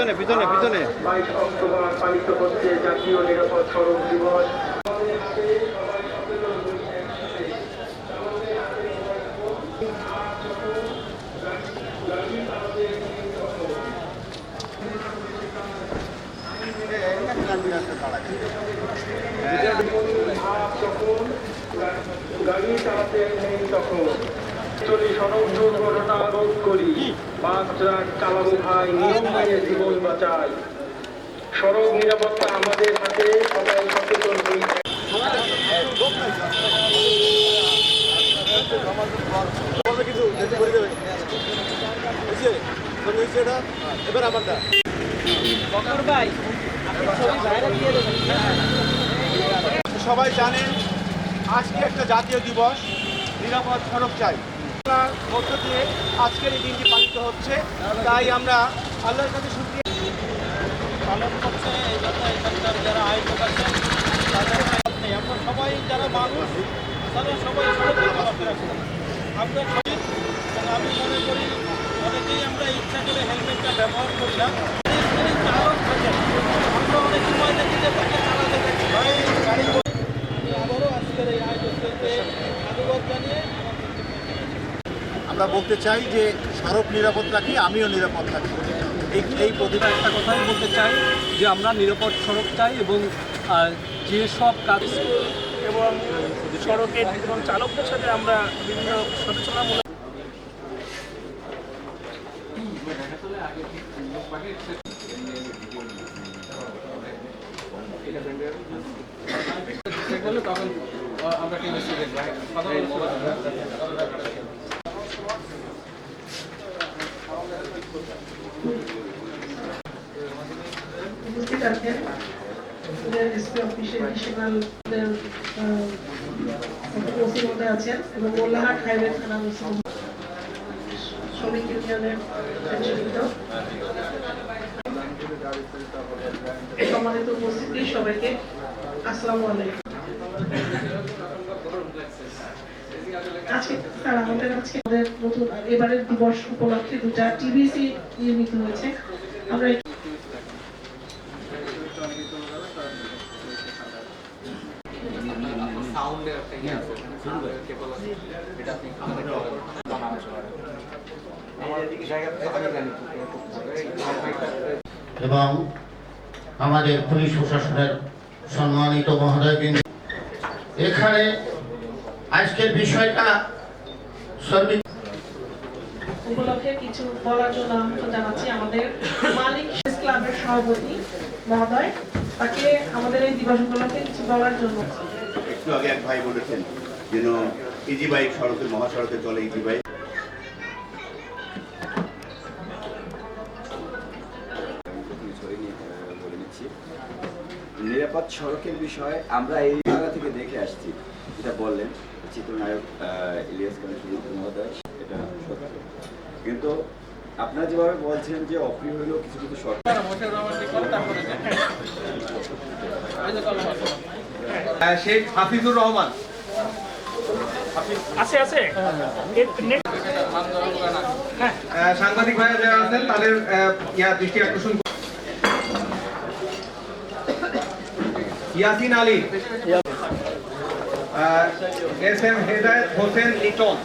পিছনে পিছনে পিছনে। গাড়ি চালাতে নেই তখন চলি সড়ক দুর্ঘটনা রোধ করি। বাস ট্রাক চালাবো ভাই নিয়ম মেনে জীবন বাঁচাই সড়ক নিরাপত্তা আমাদের হাতে সবাই সচেতন হই। এবার আমারটা সবাই জানেন আজকে একটা জাতীয় দিবস নিরাপদ সড়ক চাই। মধ্য দিয়ে আজকের এই দিনটি পালিত হচ্ছে। তাই আমরা আল্লাহর কাছে শুক্রিয়া। পালন করছে এই জন্য এখানকার যারা আয়োজক আছেন, তাদের আমরা সবাই যারা মানুষ তারা সবাই সড়কে চলাফেরা করি আমরা এবং আমি মনে করি অনেকেই আমরা ইচ্ছা করে হেলমেটটা ব্যবহার করি না। চালক আমরা অনেক সময় দেখি যে তাকে চালাতে দেখি আমি আবারও জানিয়ে আমরা বলতে চাই যে সড়ক নিরাপদ রাখি আমিও নিরাপদ থাকি। এই এই প্রতিটা একটা কথাই বলতে চাই যে আমরা নিরাপদ সড়ক চাই এবং যেসব কাজ এবং সড়কের এবং চালকদের সাথে আমরা বিভিন্ন সচেতনামূলক উপস্থিত আছেন অফিসের ওসি মধ্যে আছেন এবং মোল্লাহাট হাইওয়ে থানা শ্রমিক ইউনিয়নের সম্মানিত উপস্থিতি সবাইকে, আসসালামু আলাইকুম। আজকে স্যার আমাদের আজকে আমাদের নতুন এবারের দিবস উপলক্ষে দুটা টিভিসি নির্মিত হয়েছে আমরা এবং আমাদের পুলিশ প্রশাসনের সম্মানিত মহোদয়বৃন্দ, এখানে আজকের বিষয়টা উপলক্ষে কিছু বলার জন্য আমন্ত্রণ জানাচ্ছি আমাদের মালিক শেষ ক্লাবের সভাপতি মহোদয় তাকে আমাদের এই দিবস উপলক্ষে কিছু বলার জন্য। একটু আগে এক ভাই বলেছেন যেন ইজি বাইক সড়কে মহাসড়কে চলে ইজি বাইক নিরাপদ সড়কের বিষয়ে আমরা এই জায়গা থেকে দেখে আসছি যেটা বললেন। চিত্রনায়ক ইলিয়াস মহোদয় এটা সত্য। কিন্তু আপনারা যেভাবে বলছেন যে অপ্রিয় হলেও কিছু কিছু শর্ত শেখ হাফিজুর রহমান। আছে আছে। সাংবাদিক যারা আছেন তাদের আহ, ইয়া দৃষ্টি আকর্ষণ কর- ইয়াসিন আলী। এস এম হেদায়ত হোসেন লিটন।